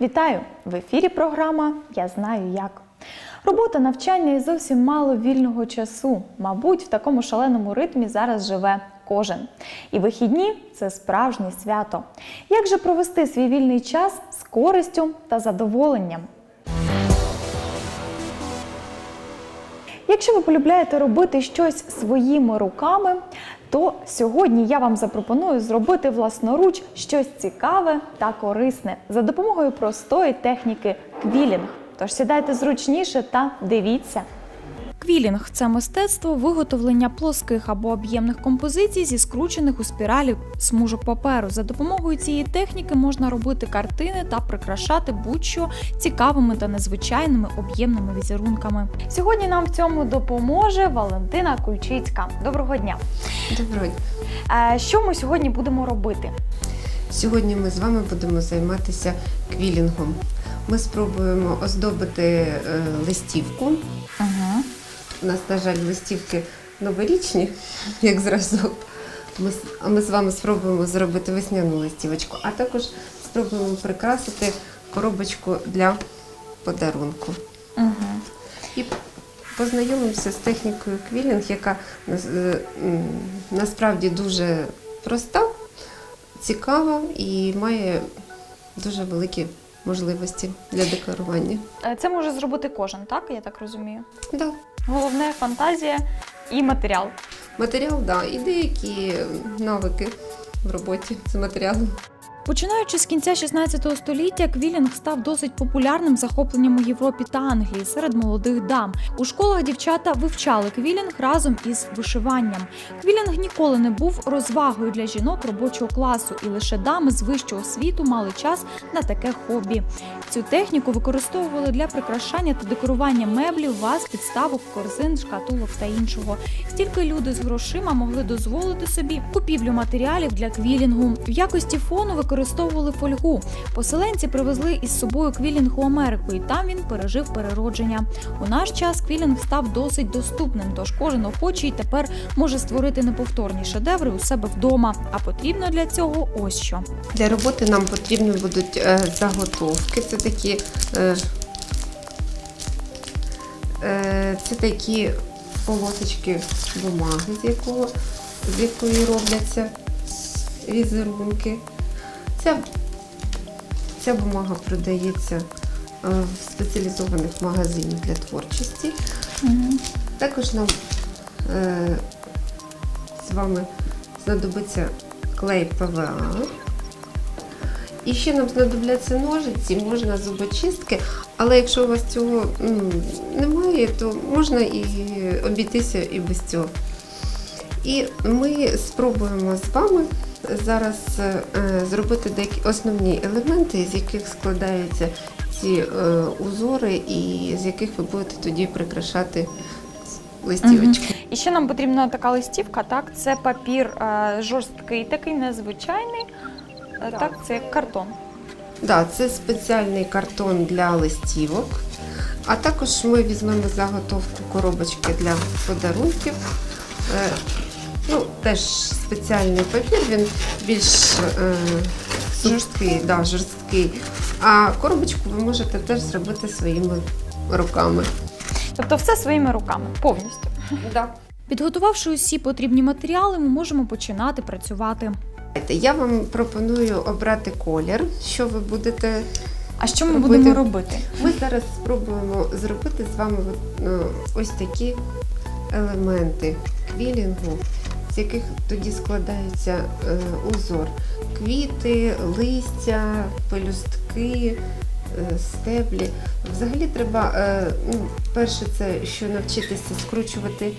Вітаю! В ефірі програма Я знаю як. Робота, навчання і зовсім мало вільного часу. Мабуть, в такому шаленому ритмі зараз живе кожен. І вихідні це справжнє свято. Як же провести свій вільний час з користю та задоволенням? Якщо ви полюбляєте робити щось своїми руками, то сьогодні я вам запропоную зробити власноруч щось цікаве та корисне за допомогою простої техніки квілінг. Тож сідайте зручніше та дивіться. Квілінг це мистецтво виготовлення плоских або об'ємних композицій зі скручених у спіралі смужок паперу. За допомогою цієї техніки можна робити картини та прикрашати будь-що цікавими та незвичайними об'ємними візерунками. Сьогодні нам в цьому допоможе Валентина Кульчицька. Доброго дня! Доброго дня. Е, Що ми сьогодні будемо робити? Сьогодні ми з вами будемо займатися квілінгом. Ми спробуємо оздобити е, листівку. У нас, на жаль, листівки новорічні, як зразок. Ми, а ми з вами спробуємо зробити весняну листівочку, а також спробуємо прикрасити коробочку для подарунку. Угу. І познайомимося з технікою квілінг, яка е, насправді дуже проста, цікава і має дуже великі можливості для декорування. Е, Це може зробити кожен, так? Я так розумію. Да. Головне фантазія і матеріал. Матеріал, да, і деякі навики в роботі з матеріалом. Починаючи з кінця 16 століття, квілінг став досить популярним захопленням у Європі та Англії серед молодих дам. У школах дівчата вивчали квілінг разом із вишиванням. Квілінг ніколи не був розвагою для жінок робочого класу, і лише дами з вищого світу мали час на таке хобі. Цю техніку використовували для прикрашання та декорування меблів, ваз, підставок, корзин, шкатулок та іншого. Стільки люди з грошима могли дозволити собі купівлю матеріалів для квілінгу. В якості фону використовували фольгу. Поселенці привезли із собою квілінг у Америку, і там він пережив переродження. У наш час квілінг став досить доступним, тож кожен охочий тепер може створити неповторні шедеври у себе вдома. А потрібно для цього ось що. Для роботи нам потрібні будуть е, заготовки. Це такі, е, е, це такі полосочки бумаги, з якої робляться візерунки. Ця, ця бумага продається е, в спеціалізованих магазинах для творчості. Також нам е, з вами знадобиться клей ПВА. І ще нам знадобляться ножиці, можна зубочистки, але якщо у вас цього немає, то можна і обійтися і без цього. І ми спробуємо з вами зараз е, зробити деякі основні елементи, з яких складаються ці е, узори, і з яких ви будете тоді прикрашати листівочки. І ще нам потрібна така листівка, так? Це папір е, жорсткий, такий незвичайний. Е, Так. Так, це як картон. Да, це спеціальний картон для листівок. А також ми візьмемо заготовку коробочки для подарунків. Ну, теж спеціальний папір, він більш е, жорсткий, да, жорсткий. А коробочку ви можете теж зробити своїми руками. Тобто все своїми руками, повністю. Да. Підготувавши усі потрібні матеріали, ми можемо починати працювати. Я вам пропоную обрати колір, що ви будете А що ми Робити. будемо робити? Ми зараз спробуємо зробити з вами е, ось такі елементи квілінгу, з яких тоді складається е, узор. Квіти, листя, пелюстки, е, стеблі. Взагалі треба е, ну, перше це що навчитися скручувати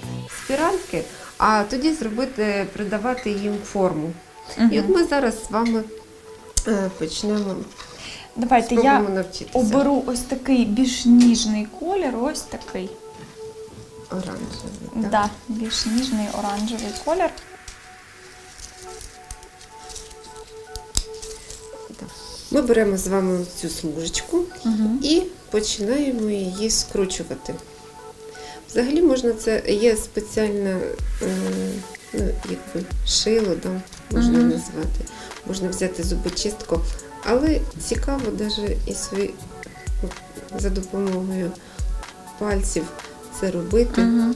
спіральки, а тоді зробити, придавати їм форму. І от ми зараз з вами почнемо Давайте спробуємо я навчитися. оберу ось такий більш ніжний колір, ось такий. Оранжевий. так. Да, більш ніжний оранжевий колір. Ми беремо з вами цю смужечку Угу. і починаємо її скручувати. Взагалі можна це є спеціальне ну, якби шило, да, можна Мгм. назвати. Можна взяти зубочистку, Але цікаво навіть і свої, за допомогою пальців це робити. Мгм.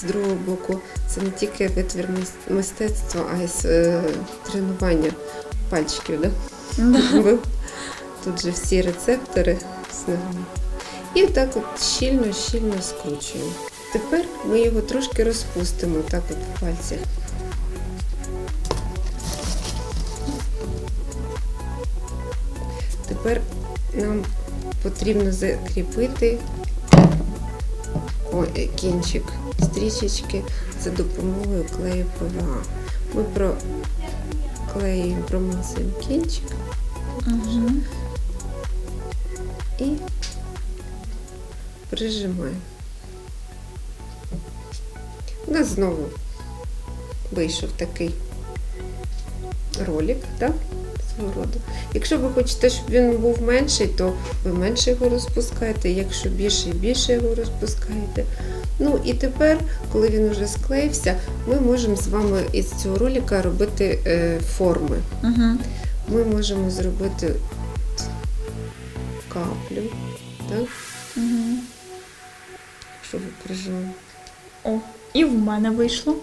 З другого боку, це не тільки витвір мис- мистецтва, а й е, тренування пальчиків. Да? Да. Тут же всі рецептори. І так от щільно-щільно скручуємо. Тепер ми його трошки розпустимо так от в пальцях. Тепер нам потрібно закріпити кінчик стрічечки за допомогою клею ПВА. Ми проклеюємо, промазуємо кінчик Мгм. і прижимаємо. У нас знову вийшов такий ролик, так? Свого роду. Якщо ви хочете, щоб він був менший, то ви менше його розпускаєте. Якщо більший, більше його розпускаєте. Ну і тепер, коли він вже склеївся, ми можемо з вами із цього ролика робити е, форми. Мгм. Ми можемо зробити каплю, так? Мгм. Якщо ви прижали. О, і в мене вийшло.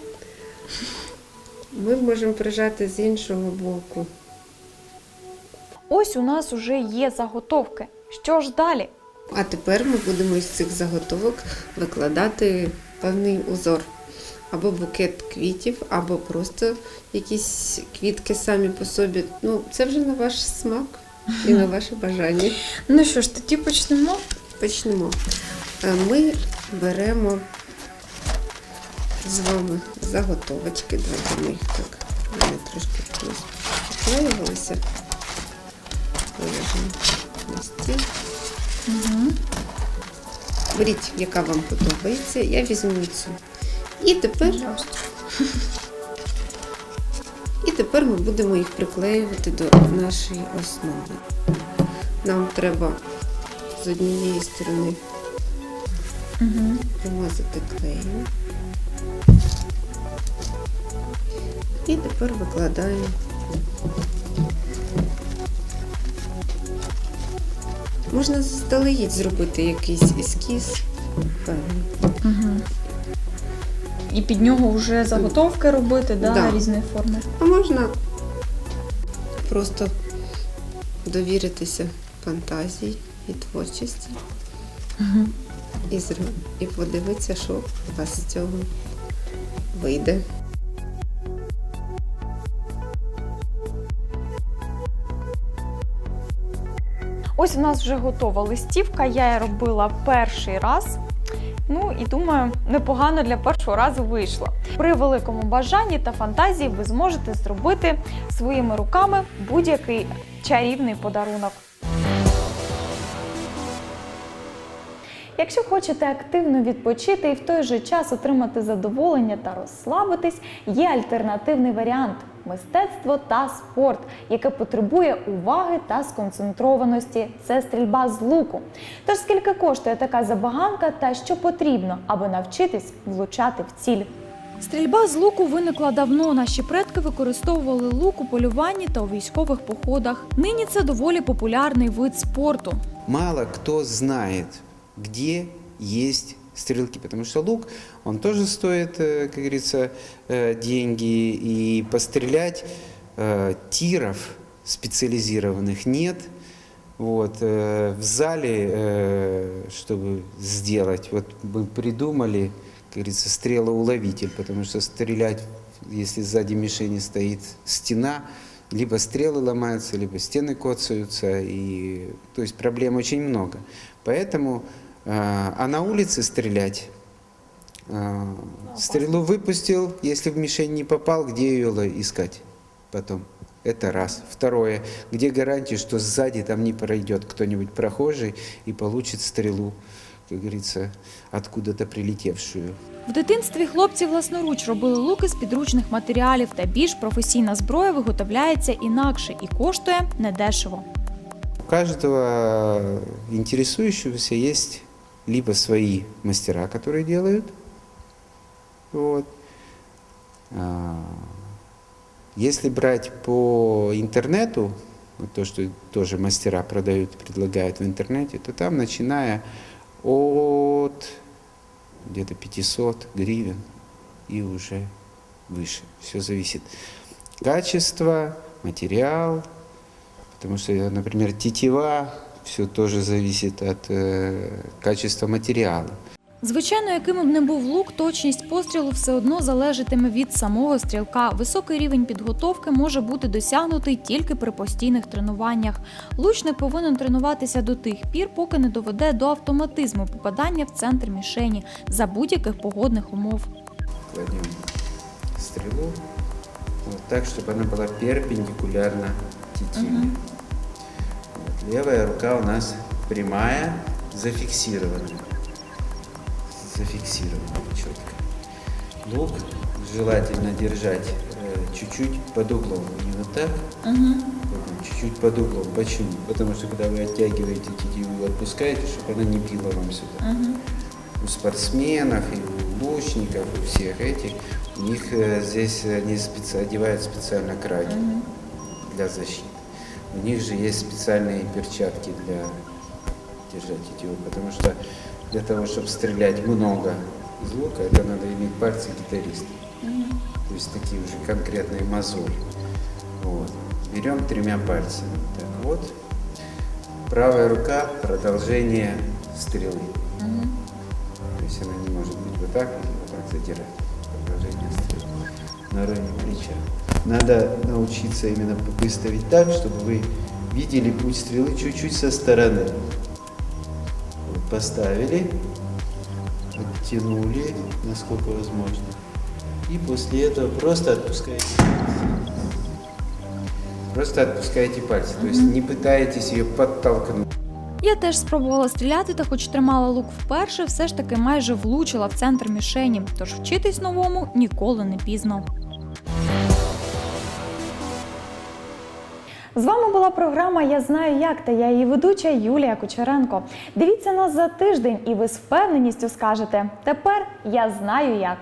Ми можемо прижати з іншого боку. Ось у нас уже є заготовки. Що ж далі? А тепер ми будемо із цих заготовок викладати певний узор. Або букет квітів, або просто якісь квітки самі по собі. Ну, це вже на ваш смак і на ваше бажання. Ну що ж, тоді почнемо. Почнемо. Е, Ми беремо з вами заготовочки. Давайте ми їх так вони трошки приклеювалися. На стіл. Угу. Беріть, яка вам подобається. Я візьму цю. І тепер, і тепер ми будемо їх приклеювати до нашої основи. Нам треба з однієї сторони Угу. примазати клеєм. І тепер викладаємо. Можна заздалегідь зробити якийсь ескіз. Угу. І під нього вже заготовки робити, да, Да. різної форми. А можна просто довіритися фантазії і творчості Угу. і, зро- і подивитися, що у вас з цього вийде. Ось у нас вже готова листівка. Я її робила перший раз. Ну і думаю, непогано для першого разу вийшло. При великому бажанні та фантазії ви зможете зробити своїми руками будь-який чарівний подарунок. Якщо хочете активно відпочити і в той же час отримати задоволення та розслабитись, є альтернативний варіант мистецтво та спорт, яке потребує уваги та сконцентрованості. Це стрільба з луку. Тож скільки коштує така забаганка та що потрібно, аби навчитись влучати в ціль? Стрільба з луку виникла давно. Наші предки використовували лук у полюванні та у військових походах. Нині це доволі популярний вид спорту. мало кто знает, где есть стрелки, потому что лук, он тоже стоит, э, как говорится, э, деньги, и пострелять э, тиров специализированных нет. Вот, в зале, чтобы сделать, вот мы придумали, как говорится, стрелоуловитель, потому что стрелять, если сзади мишени стоит стена, либо стрелы ломаются, либо стены коцаются, и, то есть проблем очень много. Поэтому, а на улице стрелять, э, стрелу выпустил, если в мишень не попал, где ее ло- искать потом? Это раз. Второе, где гарантия, что сзади там не пройдет кто-нибудь прохожий и получит стрелу, как говорится, откуда-то прилетевшую. В дитинстві хлопці власноруч робили луки з підручних матеріалів, та більш професійна зброя виготовляється інакше і коштує недешево. У каждого интересующегося есть либо свои мастера, которые делают, вот, а, Если брать по интернету, вот то, что тоже мастера продают, предлагают в интернете, то там начиная от где-то 500 гривен и уже выше. Все зависит. Качество, материал, потому что, например, тетива, все тоже зависит от э, качества материала. Звичайно, яким б не був лук, точність пострілу все одно залежатиме від самого стрілка. Високий рівень підготовки може бути досягнутий тільки при постійних тренуваннях. Лучник повинен тренуватися до тих пір, поки не доведе до автоматизму попадання в центр мішені за будь-яких погодних умов. Кладем стрелу вот так, чтобы она была перпендикулярна тетиве. Вот, Левая рука у нас прямая, зафиксирована. Зафиксирована четко. Лук желательно держать э, чуть-чуть под углом, не вот так, вот, чуть-чуть под углом. Почему? Потому что когда вы оттягиваете тетиву и отпускаете, чтобы она не била вам сюда у спортсменов и у лучников, у всех этих, у них э, здесь они специ- одевают специально краги для защиты. У них же есть специальные перчатки для держать тетиву, потому что для того, чтобы стрелять много из лука, это надо иметь пальцы гитариста. То есть такие уже конкретные мозоли. Вот. Берем тремя пальцами. Так вот. Правая рука продолжение стрелы. То есть она не может быть вот так или вот так задирать. Продолжение. На уровне плеча. Надо научиться именно выставить так, чтобы вы видели путь стрелы чуть-чуть со стороны. Вот поставили, оттянули, насколько возможно. И после этого просто отпускаете пальцы. Просто отпускаете пальцы. То есть не пытаетесь ее подтолкнуть. Я теж спробувала стріляти, та хоч тримала лук вперше, все ж таки майже влучила в центр мішені. Тож вчитись новому ніколи не пізно. З вами була програма Я знаю як та я її ведуча Юлія Кучеренко. Дивіться нас за тиждень, і ви з впевненістю скажете: тепер я знаю як.